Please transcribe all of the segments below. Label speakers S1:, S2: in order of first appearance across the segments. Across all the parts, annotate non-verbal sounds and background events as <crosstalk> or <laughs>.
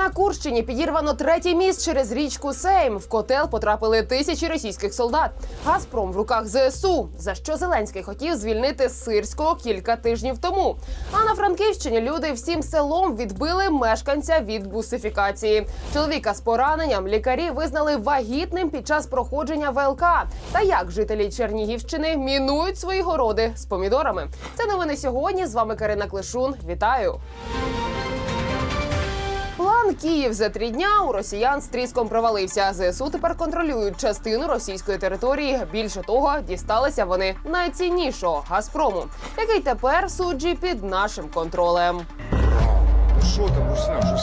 S1: На Курщині підірвано третій міст через річку Сейм. В котел потрапили тисячі російських солдат. Газпром в руках ЗСУ. За що Зеленський хотів звільнити Сирського кілька тижнів тому. А на Франківщині люди всім селом відбили мешканця від бусифікації. Чоловіка з пораненням лікарі визнали вагітним під час проходження ВЛК. Та як жителі Чернігівщини мінують свої городи з помідорами? Це новини сьогодні. З вами Карина Клишун. Вітаю. Київ за три дня у росіян з тріском провалився. ЗСУ тепер контролюють частину російської території. Більше того, дісталися вони найціннішого Газпрому, який тепер суджі під нашим контролем.
S2: Що там?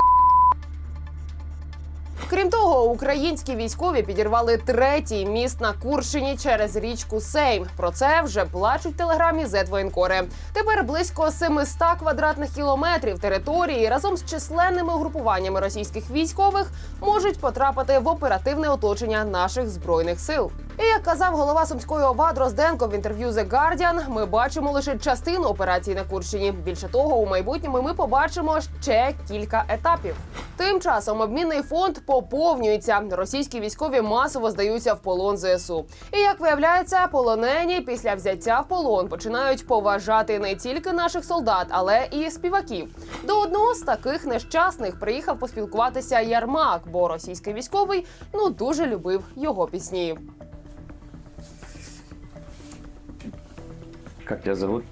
S1: Крім того, українські військові підірвали третій міст на Курщині через річку Сейм. Про це вже плачуть в телеграмі Зетвоєнкори. Тепер близько 700 квадратних кілометрів території разом з численними угрупуваннями російських військових можуть потрапити в оперативне оточення наших збройних сил. І як казав голова сумської ОВА Дрозденко в інтерв'ю The Guardian, ми бачимо лише частину операції на Курщині. Більше того, у майбутньому ми побачимо ще кілька етапів. Тим часом обмінний фонд поповнюється. Російські військові масово здаються в полон ЗСУ. І як виявляється, полонені після взяття в полон починають поважати не тільки наших солдат, але і співаків. До одного з таких нещасних приїхав поспілкуватися Ярмак, бо російський військовий ну дуже любив його пісні.
S3: Как тебя зовут?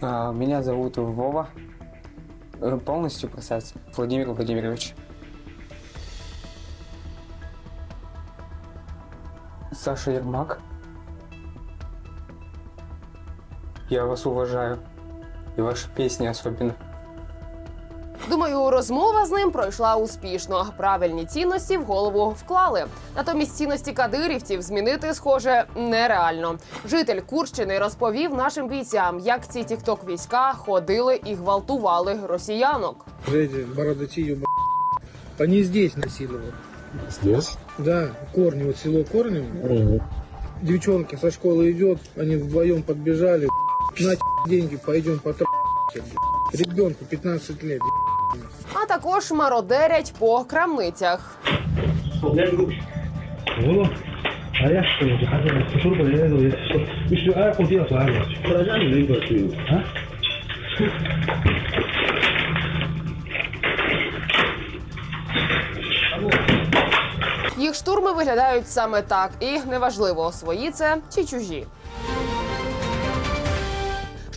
S4: А, Меня зовут Вова. Э, Полностью представиться. Владимир Владимирович. Саша Ермак. Я вас уважаю. И ваши песни особенно.
S1: Думаю, розмова з ним пройшла успішно. Правильні цінності в голову вклали. Натомість цінності кадирівців змінити, схоже, нереально. Житель Курщини розповів нашим бійцям, як ці тікток війська ходили і гвалтували росіянок.
S5: Эти бородачи ёба... Они здесь насиловали.
S3: Здесь?
S5: Да, корни, вот село Корнево. Девчонка со школы идет, они вдвоем подбежали. На деньги, пойдем по Ребенку 15 лет.
S1: А також мародерять по крамницях. Їх штурми виглядають саме так, і неважливо, свої це чи чужі.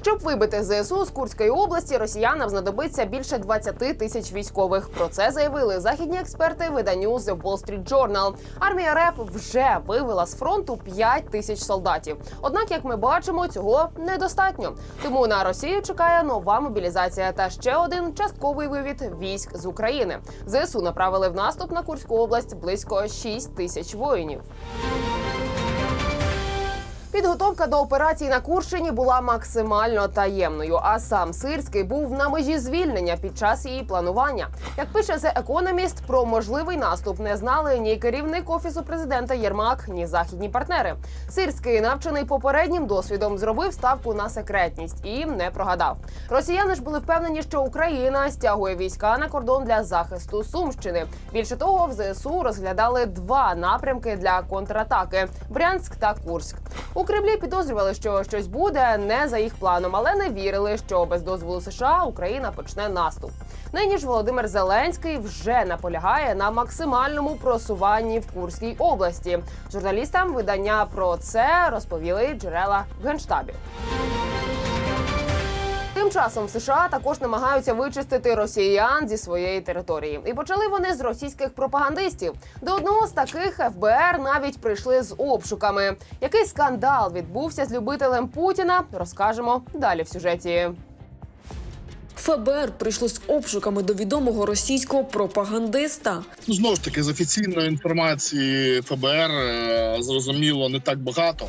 S1: Щоб вибити ЗСУ з Курської області, росіянам знадобиться більше 20 тисяч військових. Про це заявили західні експерти виданню The Wall Street Journal. Армія РФ вже вивела з фронту 5 тисяч солдатів. Однак, як ми бачимо, цього недостатньо. Тому на Росію чекає нова мобілізація та ще один частковий вивід військ з України. ЗСУ направили в наступ на Курську область близько 6 тисяч воїнів. Підготовка до операції на Курщині була максимально таємною. А сам Сирський був на межі звільнення під час її планування. Як пише The Economist, про можливий наступ не знали ні керівник офісу президента Єрмак, ні західні партнери. Сирський, навчений попереднім досвідом, зробив ставку на секретність і не прогадав. Росіяни ж були впевнені, що Україна стягує війська на кордон для захисту Сумщини. Більше того, в ЗСУ розглядали два напрямки для контратаки: Брянськ та Курськ. Кремлі підозрювали, що щось буде не за їх планом, але не вірили, що без дозволу США Україна почне наступ. Нині ж Володимир Зеленський вже наполягає на максимальному просуванні в Курській області. Журналістам видання про це розповіли джерела в генштабі. Тим часом в США також намагаються вичистити росіян зі своєї території, і почали вони з російських пропагандистів. До одного з таких ФБР навіть прийшли з обшуками. Який скандал відбувся з любителем Путіна? Розкажемо далі в сюжеті.
S6: ФБР прийшло з обшуками до відомого російського пропагандиста.
S7: Ну, знову ж таки, з офіційної інформації ФБР е, зрозуміло не так багато.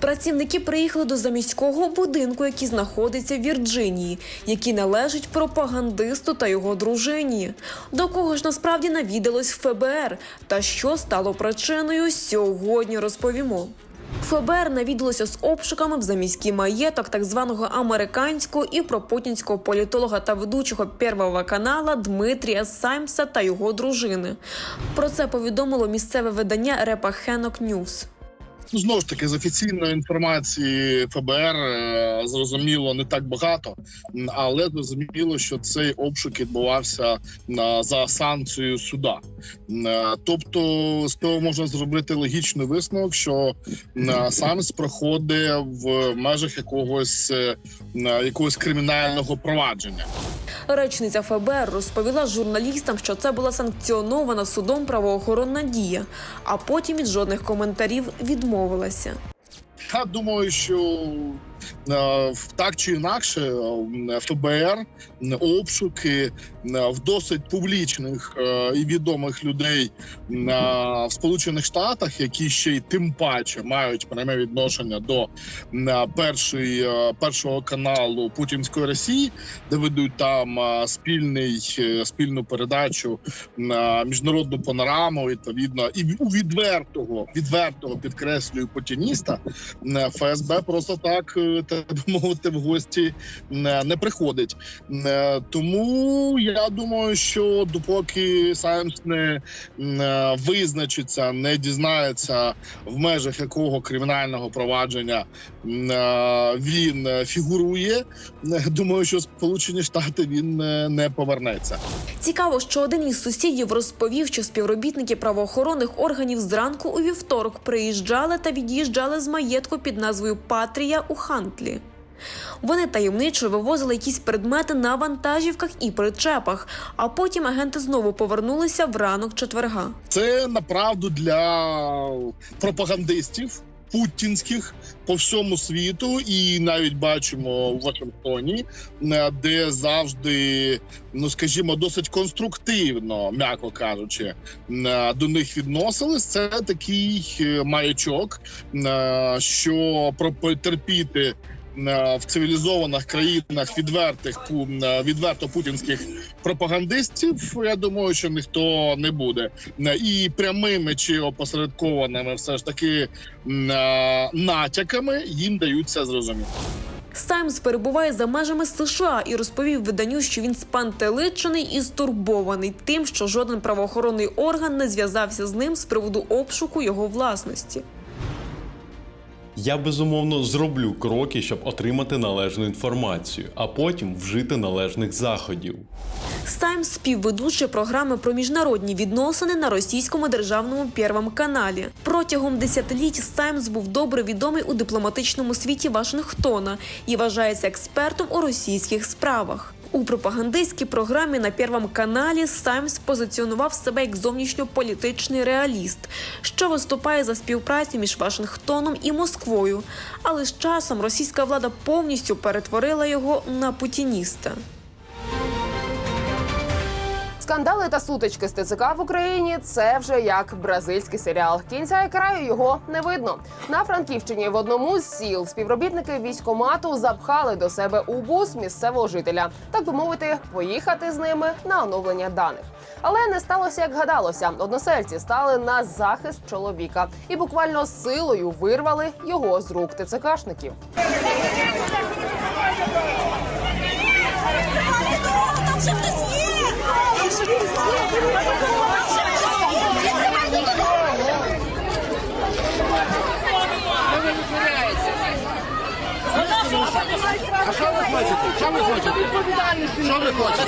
S6: Працівники приїхали до заміського будинку, який знаходиться в Вірджинії, який належить пропагандисту та його дружині. До кого ж насправді навідалось ФБР та що стало причиною, сьогодні розповімо. ФБР навідалося з обшуками в заміський маєток так званого американського і пропутінського політолога та ведучого Первого канала Дмитрія Саймса та його дружини. Про це повідомило місцеве видання Репа Хенок Ньюс.
S7: Ну, знову ж таки, з офіційної інформації ФБР е, зрозуміло не так багато, але зрозуміло, що цей обшук відбувався на за санкцією суда. Е, Тобто, з того можна зробити логічний висновок, що Самс проходить в межах якогось е, якогось кримінального провадження.
S6: Речниця ФБР розповіла журналістам, що це була санкціонована судом правоохоронна дія, а потім від жодних коментарів відмовилася.
S7: Я думаю, що так чи інакше е, ФБР е, обшуки е, в досить публічних е, і відомих людей е, в Сполучених Штатах, які ще й тим паче мають пряме відношення до е, першої, е, першого каналу Путінської Росії, де ведуть там е, спільний е, спільну передачу на міжнародну панораму, відповідно, і у відвертого, відвертого підкреслюю путініста. Е, ФСБ просто так, е, <laughs> би мовити, в гості не, не приходить. Е, Тому я думаю, що допоки Саймс не е, визначиться, не дізнається в межах якого кримінального провадження е, він е, фігурує. е, Думаю, що Сполучені Штати він е, не повернеться.
S6: Цікаво, що один із сусідів розповів, що співробітники правоохоронних органів зранку у вівторок приїжджали та від'їжджали з маєтку під назвою Патрія у Хантлі. Вони таємничо вивозили якісь предмети на вантажівках і причепах, а потім агенти знову повернулися в ранок четверга.
S7: Це направду для пропагандистів путінських по всьому світу, і навіть бачимо в Вашингтоні, е, де завжди, ну скажімо, досить конструктивно, м'яко кажучи, е, до них відносились. Це такий е, маячок, що потерпіти. В цивілізованих країнах відвертих е, відверто путінських пропагандистів, я думаю, що ніхто не буде. Е, І прямими чи опосередкованими, все ж таки е, натяками їм даються зрозуміти.
S6: Саймс перебуває за межами США і розповів виданню, що він спантеличений і стурбований тим, що жоден правоохоронний орган не зв'язався з ним з приводу обшуку його власності.
S3: Я безумовно зроблю кроки, щоб отримати належну інформацію, а потім вжити належних заходів.
S6: Саймс співведучий програми про міжнародні відносини на російському державному Первому каналі. Протягом десятиліть Саймс був добре відомий у дипломатичному світі Вашингтона і вважається експертом у російських справах. У пропагандистській програмі на Первому каналі Саймс позиціонував себе як зовнішньополітичний реаліст, що виступає за співпрацю між Вашингтоном і Москвою. Але з часом російська влада повністю перетворила його на путініста.
S1: Скандали та сутички з ТЦК в Україні це вже як бразильський серіал. Кінця і краю його не видно. На Франківщині в одному з сіл співробітники військомату запхали до себе у бус місцевого жителя, так би мовити, поїхати з ними на оновлення даних. Але не сталося, як гадалося. Односельці стали на захист чоловіка і буквально силою вирвали його з рук ТЦКшників.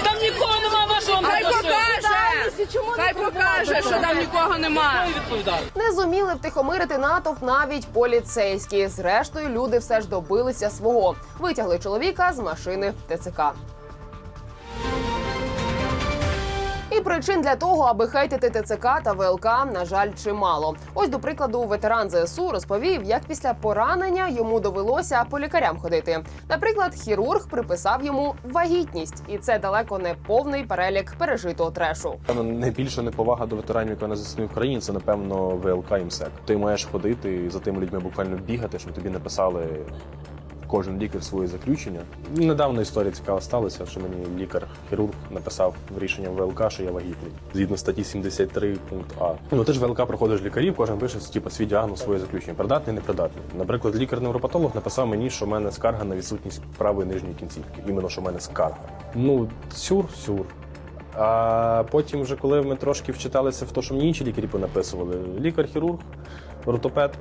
S8: Там нікого нема вашого Хай покаже! Хай покаже, що там нікого немає.
S1: Не зуміли втихомирити натовп навіть поліцейські. Зрештою, люди все ж добилися свого. Витягли чоловіка з машини ТЦК. Причин для того, аби хейтити ТЦК та ВЛК, на жаль, чимало. Ось до прикладу, ветеран ЗСУ розповів, як після поранення йому довелося по лікарям ходити. Наприклад, хірург приписав йому вагітність, і це далеко не повний перелік пережитого трешу.
S9: Найбільша неповага до ветеранів, яка на ЗСУ в Україні, це напевно ВЛК і МСЕК. Ти маєш ходити за тими людьми буквально бігати, щоб тобі написали кожен лікар своє заключення. Недавно історія цікава сталася, що мені лікар-хірург написав в рішення ВЛК, що я вагітний. Згідно статті 73 пункт А. Ну ти ж ВЛК проходиш лікарів, кожен пише типу, свій діагноз, своє заключення. Придатний, непридатний. Наприклад, лікар-невропатолог написав мені, що в мене скарга на відсутність правої нижньої кінцівки. Іменно що в мене скарга. Ну, сюр, сюр. А потім, вже коли ми трошки вчиталися в те, що мені інші лікарі понаписували, лікар-хірург, ортопед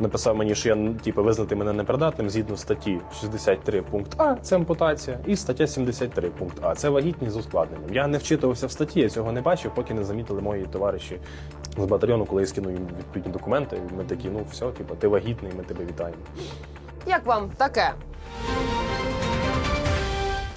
S9: написав мені, що я типу, визнати мене непридатним згідно статті 63 пункт А, це ампутація, і стаття 73 пункт А, це вагітність з ускладненням. Я не вчитувався в статті, я цього не бачив, поки не замітили мої товариші з батальйону, коли я скинув їм відповідні документи. Ми такі, ну все, типу, ти вагітний, ми тебе вітаємо.
S1: Як вам таке?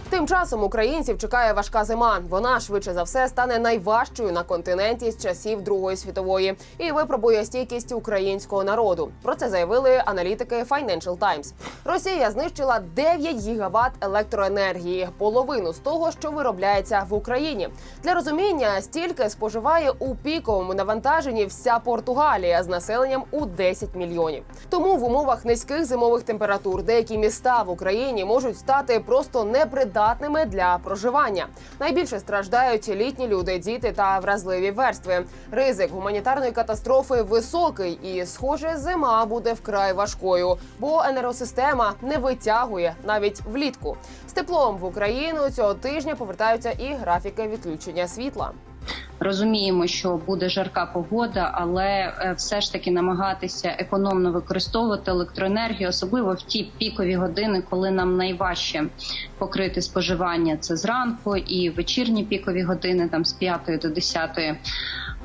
S1: Тим часом українців чекає важка зима. Вона швидше за все стане найважчою на континенті з часів Другої світової і випробує стійкість українського народу. Про це заявили аналітики Financial Times. Росія знищила 9 гігават електроенергії, половину з того, що виробляється в Україні. Для розуміння стільки споживає у піковому навантаженні вся Португалія з населенням у 10 мільйонів. Тому в умовах низьких зимових температур деякі міста в Україні можуть стати просто непридатними для проживання. Найбільше страждають літні люди, діти та вразливі верстви. Ризик гуманітарної катастрофи високий, і схоже, зима буде вкрай важкою, бо енергосистема не витягує навіть влітку. З теплом в Україну цього тижня повертаються і графіки відключення світла.
S10: Розуміємо, що буде жарка погода, але е, все ж таки намагатися економно використовувати електроенергію, особливо в ті пікові години, коли нам найважче покрити споживання. Це зранку і вечірні пікові години, там з 5 до 10.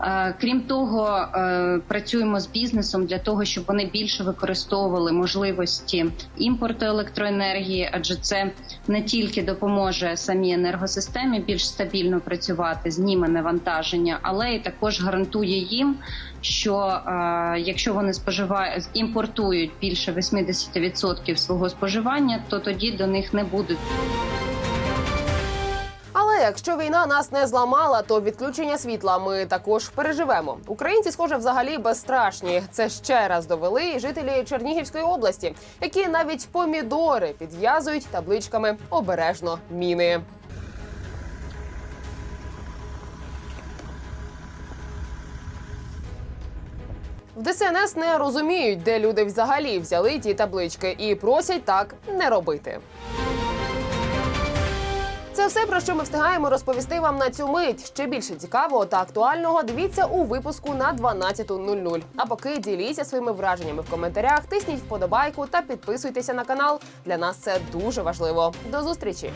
S10: Е, Крім того, е, працюємо з бізнесом для того, щоб вони більше використовували можливості імпорту електроенергії, адже це не тільки допоможе самій енергосистемі більш стабільно працювати, зніме навантаження, але і також гарантує їм, що е, якщо вони споживають імпортують більше 80% свого споживання, то тоді до них не будуть
S1: якщо війна нас не зламала, то відключення світла ми також переживемо. Українці, схоже, взагалі безстрашні. Це ще раз довели і жителі Чернігівської області, які навіть помідори підв'язують табличками обережно міни. В ДСНС не розуміють, де люди взагалі взяли ті таблички, і просять так не робити. Це все про що ми встигаємо розповісти вам на цю мить. Ще більше цікавого та актуального дивіться у випуску на 12.00. А поки діліться своїми враженнями в коментарях, тисніть вподобайку та підписуйтеся на канал. Для нас це дуже важливо. До зустрічі!